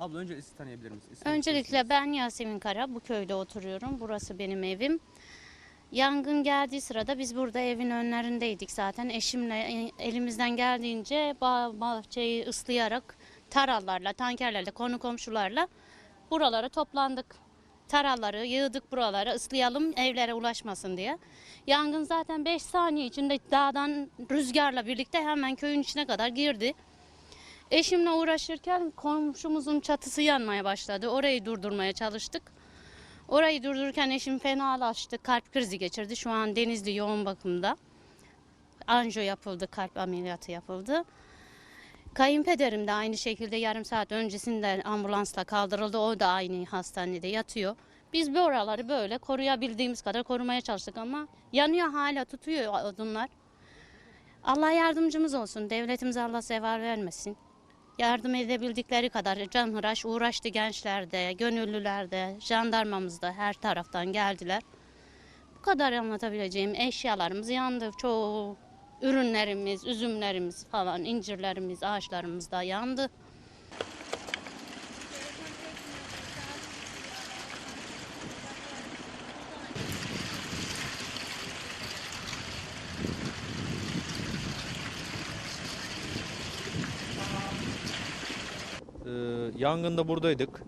Abla önce sizi tanıyabilir miyiz? İsminiz, Öncelikle ben Yasemin Kara, bu köyde oturuyorum. Burası benim evim. Yangın geldiği sırada biz burada evin önlerindeydik zaten. Eşimle e, elimizden geldiğince bah- bahçeyi ıslayarak tarallarla, tankerlerle, konu komşularla buralara toplandık. Taralları yığdık buralara ıslayalım evlere ulaşmasın diye. Yangın zaten 5 saniye içinde dağdan rüzgarla birlikte hemen köyün içine kadar girdi. Eşimle uğraşırken komşumuzun çatısı yanmaya başladı. Orayı durdurmaya çalıştık. Orayı durdururken eşim fenalaştı. Kalp krizi geçirdi. Şu an Denizli yoğun bakımda. Anjo yapıldı, kalp ameliyatı yapıldı. Kayınpederim de aynı şekilde yarım saat öncesinde ambulansla kaldırıldı. O da aynı hastanede yatıyor. Biz bu oraları böyle koruyabildiğimiz kadar korumaya çalıştık ama yanıyor hala tutuyor odunlar. Allah yardımcımız olsun. Devletimize Allah zeval vermesin. Yardım edebildikleri kadar canhıraş uğraştı gençler de, gönüllüler de, jandarmamız da her taraftan geldiler. Bu kadar anlatabileceğim eşyalarımız yandı. Çoğu ürünlerimiz, üzümlerimiz falan, incirlerimiz, ağaçlarımız da yandı. Ee, yangında buradaydık.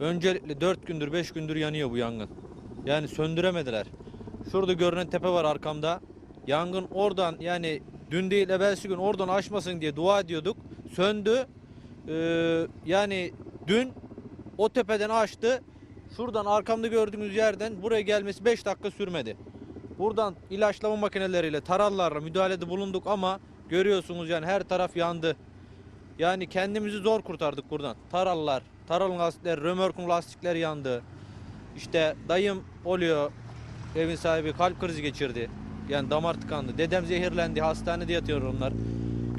Öncelikle 4 gündür 5 gündür yanıyor bu yangın. Yani söndüremediler. Şurada görünen tepe var arkamda. Yangın oradan yani dün değil evvelsi gün oradan aşmasın diye dua ediyorduk. Söndü. Ee, yani dün o tepeden açtı. Şuradan arkamda gördüğünüz yerden buraya gelmesi 5 dakika sürmedi. Buradan ilaçlama makineleriyle, tarallarla müdahalede bulunduk ama görüyorsunuz yani her taraf yandı. Yani kendimizi zor kurtardık buradan. Tarallar, taralın lastikleri, römorkun lastikleri yandı. İşte dayım oluyor, evin sahibi kalp krizi geçirdi. Yani damar tıkandı. Dedem zehirlendi, hastanede yatıyor onlar.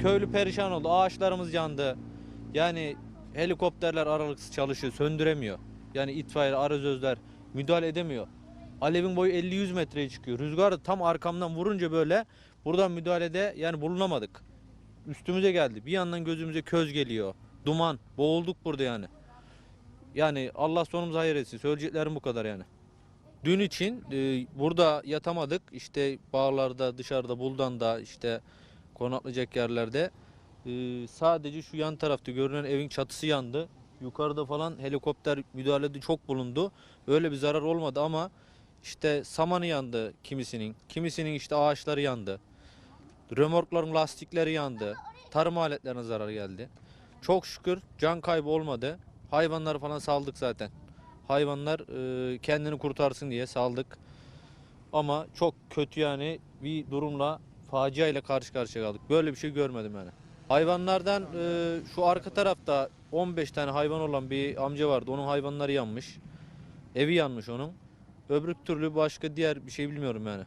Köylü perişan oldu, ağaçlarımız yandı. Yani helikopterler aralıksız çalışıyor, söndüremiyor. Yani itfaiye, arazözler müdahale edemiyor. Alevin boyu 50-100 metreye çıkıyor. Rüzgar tam arkamdan vurunca böyle buradan müdahalede yani bulunamadık üstümüze geldi. Bir yandan gözümüze köz geliyor. Duman. Boğulduk burada yani. Yani Allah sonumuzu hayır etsin. Söyleyeceklerim bu kadar yani. Dün için e, burada yatamadık. İşte bağlarda, dışarıda, buldanda, işte konaklayacak yerlerde. E, sadece şu yan tarafta görünen evin çatısı yandı. Yukarıda falan helikopter müdahalede çok bulundu. Öyle bir zarar olmadı ama işte samanı yandı kimisinin. Kimisinin işte ağaçları yandı. Römorkların lastikleri yandı. Tarım aletlerine zarar geldi. Çok şükür can kaybı olmadı. Hayvanları falan saldık zaten. Hayvanlar e, kendini kurtarsın diye saldık. Ama çok kötü yani bir durumla facia ile karşı karşıya kaldık. Böyle bir şey görmedim yani. Hayvanlardan e, şu arka tarafta 15 tane hayvan olan bir amca vardı. Onun hayvanları yanmış. Evi yanmış onun. Öbür türlü başka diğer bir şey bilmiyorum yani.